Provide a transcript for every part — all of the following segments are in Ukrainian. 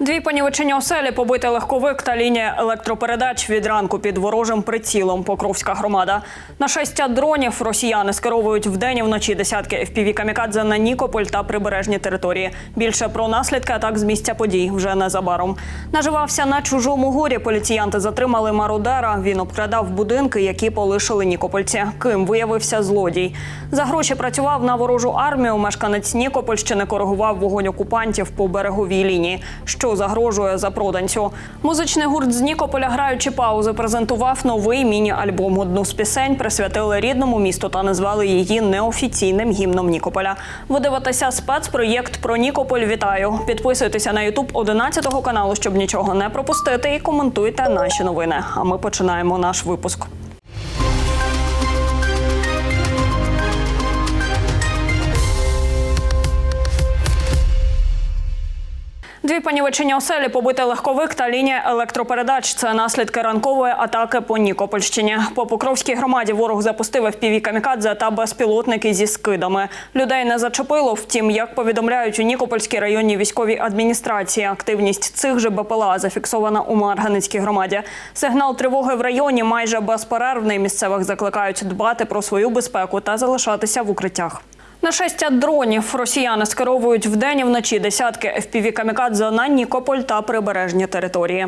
Дві понівечені оселі, побитий легковик та лінія електропередач від ранку під ворожим прицілом. Покровська громада. Нашестя дронів росіяни скеровують вдень і вночі десятки fpv камікадзе на Нікополь та прибережні території. Більше про наслідки атак з місця подій вже незабаром. Наживався на чужому горі. Поліціянти затримали мародера. Він обкрадав будинки, які полишили нікопольці. Ким виявився злодій. За гроші працював на ворожу армію. Мешканець Нікопольщини коригував вогонь окупантів по береговій лінії. Що загрожує за проданцю? Музичний гурт з Нікополя граючи паузи презентував новий міні-альбом. Одну з пісень присвятили рідному місту та назвали її неофіційним гімном Нікополя. Ви дивитеся спецпроєкт про Нікополь. Вітаю! Підписуйтеся на Ютуб 11 каналу, щоб нічого не пропустити, і коментуйте наші новини. А ми починаємо наш випуск. Дві понівечені оселі, побитий легковик та лінія електропередач. Це наслідки ранкової атаки по Нікопольщині. По Покровській громаді ворог запустив fpv камікадзе та безпілотники зі скидами. Людей не зачепило. Втім, як повідомляють у Нікопольській районній військовій адміністрації, активність цих же БПЛА зафіксована у Марганицькій громаді. Сигнал тривоги в районі майже безперервний. Місцевих закликають дбати про свою безпеку та залишатися в укриттях. Нашестя дронів росіяни скеровують вдень і вночі десятки fpv камікадзе на Нікополь та прибережні території.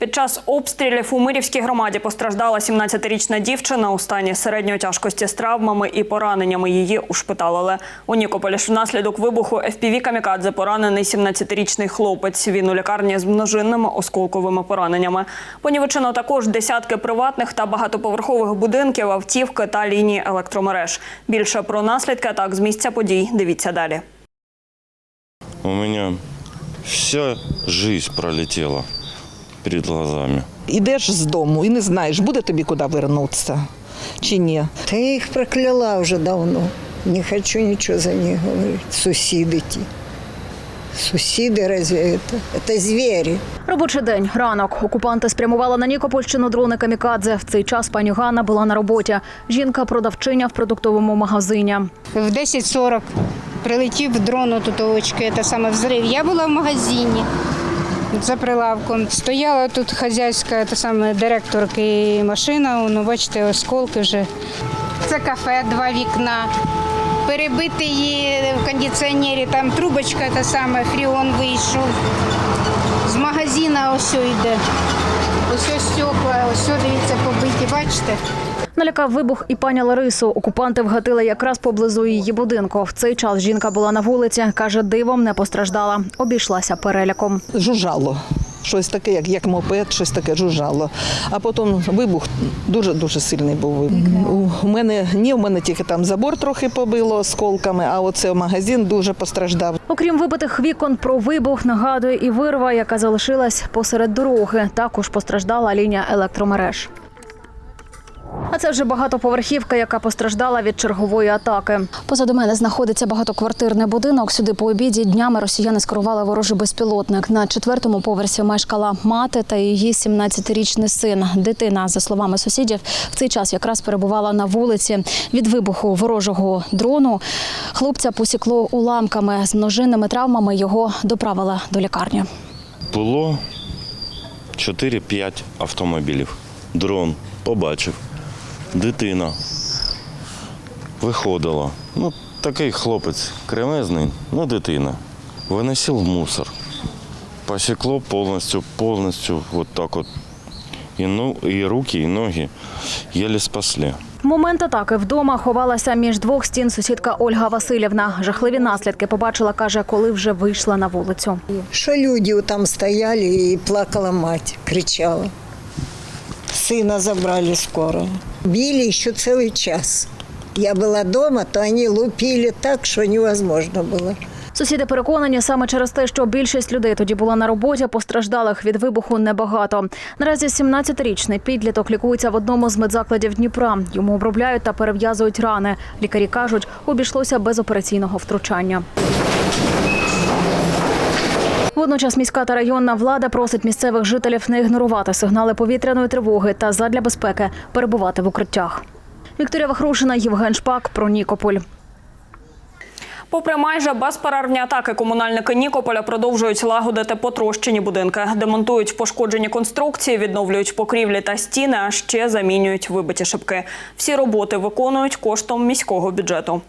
Під час обстрілів у Мирівській громаді постраждала 17-річна дівчина у стані середньої тяжкості з травмами і пораненнями. Її ушпиталили. У Нікополі ж внаслідок вибуху fpv камікадзе поранений 17-річний хлопець. Він у лікарні з множинними осколковими пораненнями. Понівечено також десятки приватних та багатоповерхових будинків, автівки та лінії електромереж. Більше про наслідки атак з місця подій. Дивіться далі. У меня вся жизнь пролетела перед глазами. Ідеш з дому і не знаєш, буде тобі куди вернутися чи ні. Та я їх прокляла вже давно. Не хочу нічого за них говорити. Сусіди ті. Сусіди разве это? Это звери. Робочий день, ранок. Окупанти спрямували на Нікопольщину дрони камікадзе. В цей час пані Ганна була на роботі. Жінка продавчиня в продуктовому магазині. В 10.40 прилетів дрон у тутовочки, це саме взрив. Я була в магазині за прилавком. Стояла тут хазяйська та саме директорки машина, ну бачите, осколки вже. Це кафе, два вікна. Перебити її в кондиціонері, там трубочка та саме, фріон вийшов. З магазина ось йде. Ось ось стекла, ось дивіться побиті, бачите? Налякав вибух і пані Ларису. Окупанти вгатили якраз поблизу її будинку. В цей час жінка була на вулиці. каже, дивом не постраждала. Обійшлася переляком. Жужжало. Щось таке, як, як мопед, щось таке жужжало. А потім вибух дуже дуже сильний був. У мене ні, у мене тільки там забор трохи побило осколками, а оце магазин дуже постраждав. Окрім вибитих вікон, про вибух нагадує і вирва, яка залишилась посеред дороги. Також постраждала лінія електромереж. А це вже багатоповерхівка, яка постраждала від чергової атаки. Позаду мене знаходиться багатоквартирний будинок. Сюди по обіді днями росіяни скерували ворожий безпілотник. На четвертому поверсі мешкала мати та її 17-річний син. Дитина, за словами сусідів, в цей час якраз перебувала на вулиці. Від вибуху ворожого дрону хлопця посікло уламками з множинними травмами. Його доправили до лікарні. Було 4-5 автомобілів. Дрон побачив. Дитина виходила. Ну, такий хлопець кремезний, ну дитина. Виносив мусор. Посікло повністю, повністю, от так от. І, ну, і руки, і ноги єлі спасли. В момент атаки вдома ховалася між двох стін сусідка Ольга Васильівна. Жахливі наслідки побачила, каже, коли вже вийшла на вулицю. Що люди там стояли і плакала мать, кричала Сына забрали скоро. Били еще целый час. Я была дома, то они лупили так, что невозможно было. Сусіди переконані саме через те, що більшість людей тоді була на роботі, постраждалих від вибуху небагато. Наразі 17-річний підліток лікується в одному з медзакладів Дніпра. Йому обробляють та перев'язують рани. Лікарі кажуть, обійшлося без операційного втручання. Водночас міська та районна влада просить місцевих жителів не ігнорувати сигнали повітряної тривоги та задля безпеки перебувати в укриттях. Вікторія Вахрушина, Євген Шпак про Нікополь. Попри майже безперервні атаки, комунальники Нікополя продовжують лагодити потрощені будинки, демонтують пошкоджені конструкції, відновлюють покрівлі та стіни, а ще замінюють вибиті шибки. Всі роботи виконують коштом міського бюджету.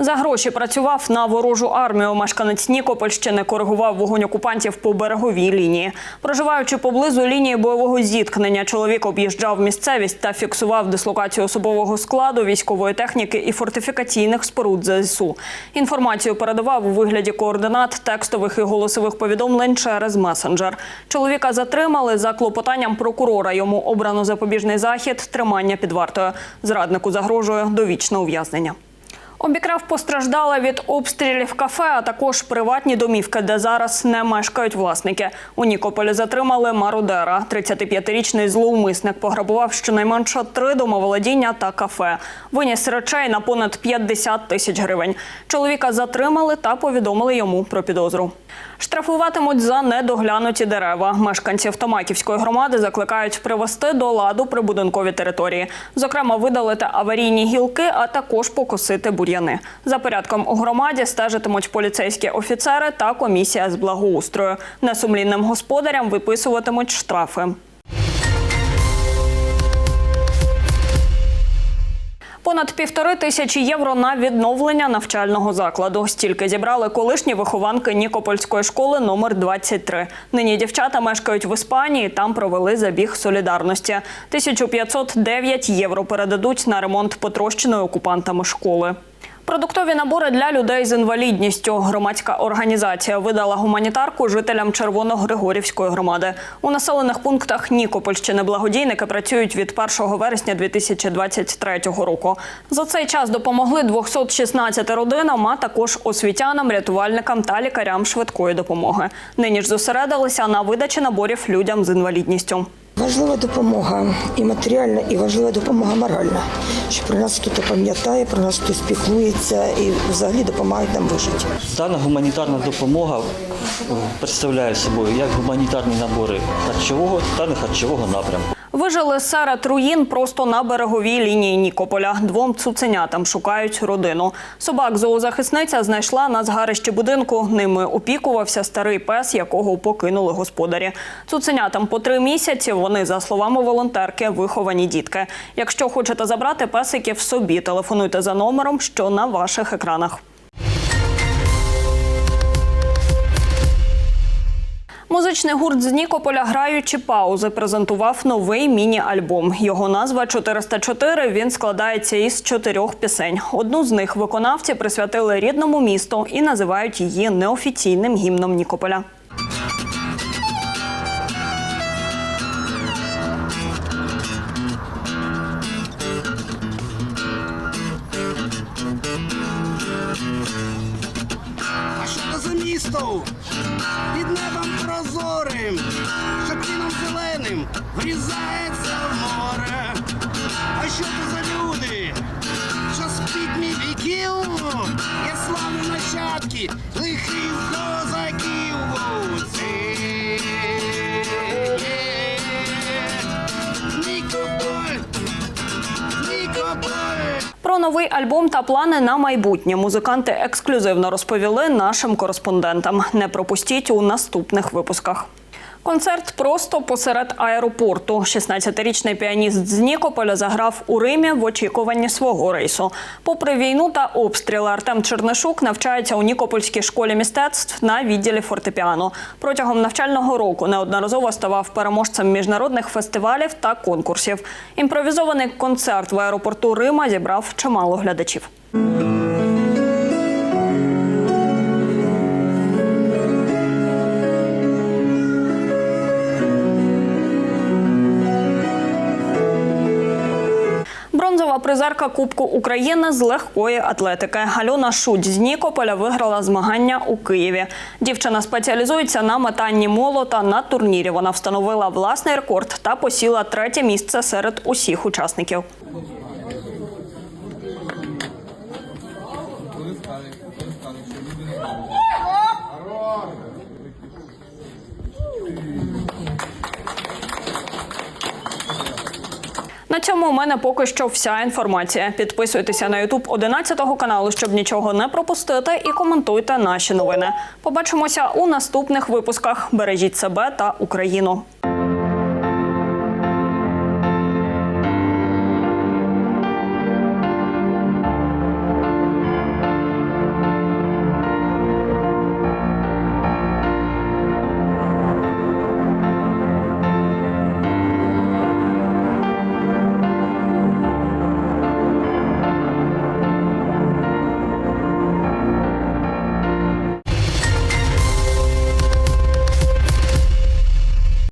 За гроші працював на ворожу армію. Мешканець Нікопольщини коригував вогонь окупантів по береговій лінії. Проживаючи поблизу лінії бойового зіткнення, чоловік об'їжджав місцевість та фіксував дислокацію особового складу, військової техніки і фортифікаційних споруд ЗСУ. Інформацію передавав у вигляді координат текстових і голосових повідомлень через месенджер. Чоловіка затримали за клопотанням прокурора. Йому обрано запобіжний захід тримання під вартою. Зраднику загрожує довічне ув'язнення. Обікрав постраждала від обстрілів кафе, а також приватні домівки, де зараз не мешкають власники. У Нікополі затримали мародера. 35-річний зловмисник пограбував щонайменше три домоволодіння та кафе. Виніс речей на понад 50 тисяч гривень. Чоловіка затримали та повідомили йому про підозру. Штрафуватимуть за недоглянуті дерева. Мешканців Томаківської громади закликають привести до ладу прибудинкові території. Зокрема, видалити аварійні гілки, а також покосити бур'яни. За порядком у громаді стежитимуть поліцейські офіцери та комісія з благоустрою. Несумлінним господарям виписуватимуть штрафи. Понад півтори тисячі євро на відновлення навчального закладу. Стільки зібрали колишні вихованки Нікопольської школи номер 23. Нині дівчата мешкають в Іспанії. Там провели забіг солідарності. 1509 євро передадуть на ремонт потрощеної окупантами школи. Продуктові набори для людей з інвалідністю. Громадська організація видала гуманітарку жителям Червоногригорівської громади. У населених пунктах Нікопольщини благодійники працюють від 1 вересня 2023 року. За цей час допомогли 216 родинам, а також освітянам, рятувальникам та лікарям швидкої допомоги. Нині ж зосередилися на видачі наборів людям з інвалідністю. Важлива допомога і матеріальна, і важлива допомога моральна, що про нас хтось пам'ятає, про нас хтось піклується і взагалі допомагають нам вижити. Дана гуманітарна допомога е, представляє собою як гуманітарні набори харчового та нехарчового напрямку. Вижили серед руїн просто на береговій лінії Нікополя. Двом цуценятам шукають родину. Собак зоозахисниця знайшла на згарищі будинку. Ними опікувався старий пес, якого покинули господарі. Цуценятам по три місяці. Вони, за словами волонтерки, виховані дітки. Якщо хочете забрати песиків собі, телефонуйте за номером, що на ваших екранах. Музичний гурт з Нікополя граючи паузи презентував новий міні-альбом. Його назва 404. Він складається із чотирьох пісень. Одну з них виконавці присвятили рідному місту і називають її неофіційним гімном Нікополя. Місто? Під небом прозорим, що кліном зеленим врізається в море. А що то за люди? Що спить мій віків? Є славні нащадки, лихих козаків. Новий альбом та плани на майбутнє музиканти ексклюзивно розповіли нашим кореспондентам. Не пропустіть у наступних випусках. Концерт просто посеред аеропорту. 16-річний піаніст з Нікополя заграв у Римі в очікуванні свого рейсу. Попри війну та обстріли, Артем Чернишук навчається у Нікопольській школі мистецтв на відділі фортепіано. Протягом навчального року неодноразово ставав переможцем міжнародних фестивалів та конкурсів. Імпровізований концерт в аеропорту Рима зібрав чимало глядачів. Призерка Кубку України з легкої атлетики. Альона Шуть з Нікополя виграла змагання у Києві. Дівчина спеціалізується на метанні молота. На турнірі вона встановила власний рекорд та посіла третє місце серед усіх учасників. Цьому у мене поки що вся інформація. Підписуйтеся на Ютуб 11 каналу, щоб нічого не пропустити, і коментуйте наші новини. Побачимося у наступних випусках. Бережіть себе та Україну.